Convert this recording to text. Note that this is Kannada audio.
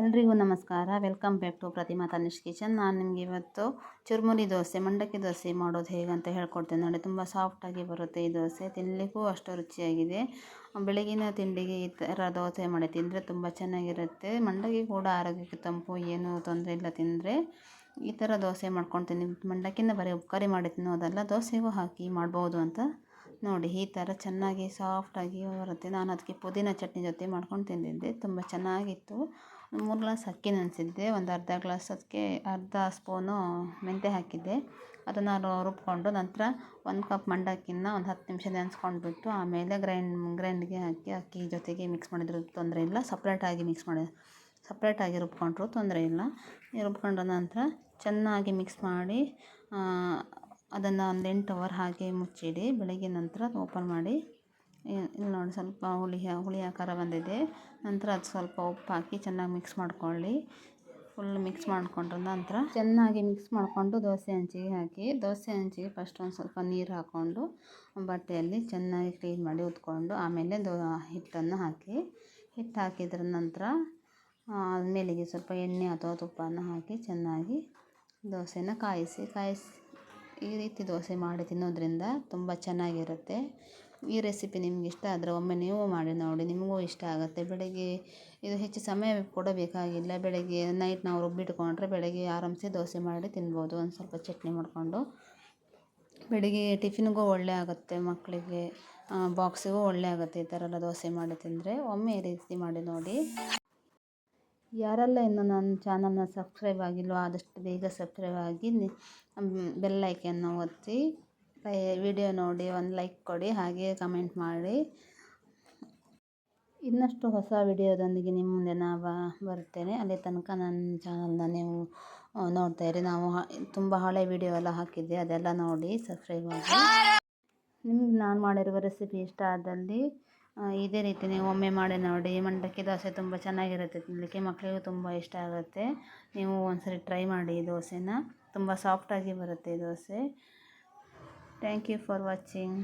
ಎಲ್ರಿಗೂ ನಮಸ್ಕಾರ. Welcome back to Pratima Tanish kitchen. ನಾನು ನಿಮಗೆ ಇವತ್ತು ಚುರುಮುರಿ ದೋಸೆ, ಮಂಡಕ್ಕಿ ದೋಸೆ ಮಾಡೋದು ಹೇಗೆ ಅಂತ ಹೇಳ್ಕೊಡ್ತೇನೆ. ನೋಡಿ, ತುಂಬ ಸಾಫ್ಟಾಗಿ ಬರುತ್ತೆ ಈ ದೋಸೆ. ತಿನ್ನಲಿಕ್ಕೂ ಅಷ್ಟು ರುಚಿಯಾಗಿದೆ. ಬೆಳಗಿನ ತಿಂಡಿಗೆ ಈ ಥರ ದೋಸೆ ಮಾಡಿ ತಿಂದರೆ ತುಂಬ ಚೆನ್ನಾಗಿರುತ್ತೆ. ಮಂಡಕ್ಕಿ ಕೂಡ ಆರೋಗ್ಯಕ್ಕೆ ತಂಪು, ಏನೂ ತೊಂದರೆ ಇಲ್ಲ ತಿಂದರೆ. ಈ ಥರ ದೋಸೆ ಮಾಡ್ಕೊಂಡು ತಿನ್ನಿ. ಮಂಡಕ್ಕಿನ ಬರೀ ಉಪ್ಕರಿ ಮಾಡಿ ತಿನ್ನೋದಲ್ಲ, ದೋಸೆಗೂ ಹಾಕಿ ಮಾಡ್ಬೋದು ಅಂತ ನೋಡಿ, ಈ ಥರ ಚೆನ್ನಾಗಿ ಸಾಫ್ಟಾಗಿ ಬರುತ್ತೆ. ನಾನು ಅದಕ್ಕೆ ಪುದೀನ ಚಟ್ನಿ ಜೊತೆ ಮಾಡ್ಕೊಂಡು ತಿಂದಿದ್ದೆ. ತುಂಬ ಚೆನ್ನಾಗಿತ್ತು. ಮೂರು ಗ್ಲಾಸ್ ಅಕ್ಕಿ ನೆನೆಸಿದ್ದೆ. ಒಂದು ಅರ್ಧ ಗ್ಲಾಸ್ ಅದಕ್ಕೆ ಅರ್ಧ ಸ್ಪೂನು ಮೆಂತ್ಯ ಹಾಕಿದ್ದೆ. ಅದನ್ನು ರುಬ್ಕೊಂಡು ನಂತರ ಒಂದು ಕಪ್ ಮಂಡಕ್ಕಿನ ಒಂದು ಹತ್ತು ನಿಮಿಷ ನೆನೆಸ್ಕೊಂಡ್ಬಿಟ್ಟು ಆಮೇಲೆ ಗ್ರೈಂಡ್, ಗ್ರೈಂಡ್ಗೆ ಹಾಕಿ ಅಕ್ಕಿ ಜೊತೆಗೆ ಮಿಕ್ಸ್ ಮಾಡಿದ್ರು. ತೊಂದರೆ ಇಲ್ಲ. ಸಪ್ರೇಟಾಗಿ ಮಿಕ್ಸ್ ಮಾಡಿ ಸಪ್ರೇಟಾಗಿ ರುಬ್ಕೊಂಡ್ರು ತೊಂದರೆ ಇಲ್ಲ. ರುಬ್ಕೊಂಡ ನಂತರ ಚೆನ್ನಾಗಿ ಮಿಕ್ಸ್ ಮಾಡಿ ಅದನ್ನು ಒಂದು ಎಂಟು ಅವರ್ ಹಾಗೆ ಮುಚ್ಚಿಡಿ, ಬೆಳಗ್ಗೆ ನಂತರ ಓಪನ್ ಮಾಡಿ. ಇಲ್ಲಿ ನೋಡಿ ಸ್ವಲ್ಪ ಹುಳಿ ಹುಳಿ ಆಕಾರ ಬಂದಿದೆ. ನಂತರ ಅದು ಸ್ವಲ್ಪ ಉಪ್ಪು ಹಾಕಿ ಚೆನ್ನಾಗಿ ಮಿಕ್ಸ್ ಮಾಡ್ಕೊಳ್ಳಿ. ಫುಲ್ ಮಿಕ್ಸ್ ಮಾಡಿಕೊಂಡ್ರ ನಂತರ ಚೆನ್ನಾಗಿ ಮಿಕ್ಸ್ ಮಾಡಿಕೊಂಡು ದೋಸೆ ಹಂಚಿಗೆ ಹಾಕಿ, ದೋಸೆ ಹಂಚಿಗೆ ಫಸ್ಟ್ ಒಂದು ಸ್ವಲ್ಪ ನೀರು ಹಾಕ್ಕೊಂಡು ಬಟ್ಟೆಯಲ್ಲಿ ಚೆನ್ನಾಗಿ ಕ್ಲೀನ್ ಮಾಡಿ ಉತ್ಕೊಂಡು ಆಮೇಲೆ ದೋ, ಹಿಟ್ಟನ್ನು ಹಾಕಿ, ಹಿಟ್ಟು ಹಾಕಿದ್ರ ನಂತರ ಮೇಲಿಗೆ ಸ್ವಲ್ಪ ಎಣ್ಣೆ ಅಥವಾ ತುಪ್ಪನ ಹಾಕಿ ಚೆನ್ನಾಗಿ ದೋಸೆನ ಕಾಯಿಸಿ ಕಾಯಿಸಿ ಈ ರೀತಿ ದೋಸೆ ಮಾಡಿ ತಿನ್ನೋದ್ರಿಂದ ತುಂಬ ಚೆನ್ನಾಗಿರುತ್ತೆ. ಈ ರೆಸಿಪಿ ನಿಮ್ಗೆ ಇಷ್ಟ ಆದರೆ ಒಮ್ಮೆ ನೀವು ಮಾಡಿ ನೋಡಿ, ನಿಮಗೂ ಇಷ್ಟ ಆಗುತ್ತೆ. ಬೆಳಗ್ಗೆ ಇದು ಹೆಚ್ಚು ಸಮಯ ಕೂಡ ಬೇಕಾಗಿಲ್ಲ. ಬೆಳಗ್ಗೆ ನೈಟ್ ನಾವು ರುಬ್ಬಿಟ್ಕೊಂಡ್ರೆ ಬೆಳಗ್ಗೆ ಆರಾಮ್ಸೆ ದೋಸೆ ಮಾಡಿ ತಿನ್ಬೋದು. ಒಂದು ಸ್ವಲ್ಪ ಚಟ್ನಿ ಮಾಡಿಕೊಂಡು. ಬೆಳಗ್ಗೆ ಟಿಫಿನ್ಗೂ ಒಳ್ಳೆ ಆಗುತ್ತೆ ಮಕ್ಕಳಿಗೆ ಬಾಕ್ಸಿಗೂ ಒಳ್ಳೆ ಆಗುತ್ತೆ ಈ ಥರ ಎಲ್ಲ ದೋಸೆ ಮಾಡಿ ತಿಂದರೆ. ಒಮ್ಮೆ ಈ ರೀತಿ ಮಾಡಿ ನೋಡಿ. ಯಾರೆಲ್ಲ ಇನ್ನೂ ನನ್ನ ಚಾನಲ್ನ ಸಬ್ಸ್ಕ್ರೈಬ್ ಆಗಿಲ್ವೋ ಆದಷ್ಟು ಬೇಗ ಸಬ್ಸ್ಕ್ರೈಬ್ ಆಗಿ ಬೆಲ್ ಐಕನ್ನು ಒತ್ತಿ ವಿಡಿಯೋ ನೋಡಿ, ಒಂದು ಲೈಕ್ ಕೊಡಿ, ಹಾಗೆ ಕಮೆಂಟ್ ಮಾಡಿ. ಇನ್ನಷ್ಟು ಹೊಸ ವಿಡಿಯೋದೊಂದಿಗೆ ನಿಮ್ಮ ಮುಂದೆ ನಾ ಬರ್ತೇನೆ. ಅಲ್ಲಿ ತನಕ ನನ್ನ ಚಾನಲ್ನ ನೀವು ನೋಡ್ತಾ ಇರಿ. ನಾವು ತುಂಬ ಹಳೆ ವಿಡಿಯೋ ಎಲ್ಲ ಹಾಕಿದ್ದೆ ಅದೆಲ್ಲ ನೋಡಿ ಸಬ್ಸ್ಕ್ರೈಬ್ ಆಗಿ. ನಿಮ್ಗೆ ನಾನು ಮಾಡಿರುವ ರೆಸಿಪಿ ಇಷ್ಟ ಆದಲ್ಲಿ ಇದೇ ರೀತಿ ನೀವು ಒಮ್ಮೆ ಮಾಡಿ ನೋಡಿ. ಮಂಡಕ್ಕಿ ದೋಸೆ ತುಂಬ ಚೆನ್ನಾಗಿರುತ್ತೆ ತಿನ್ನಲಿಕ್ಕೆ ಮಕ್ಕಳಿಗೂ ತುಂಬ ಇಷ್ಟ ಆಗುತ್ತೆ. ನೀವು ಒಂದ್ಸರಿ ಟ್ರೈ ಮಾಡಿ ಈ ದೋಸೆನ. ತುಂಬ ಸಾಫ್ಟಾಗಿ ಬರುತ್ತೆ dosa. Thank you for watching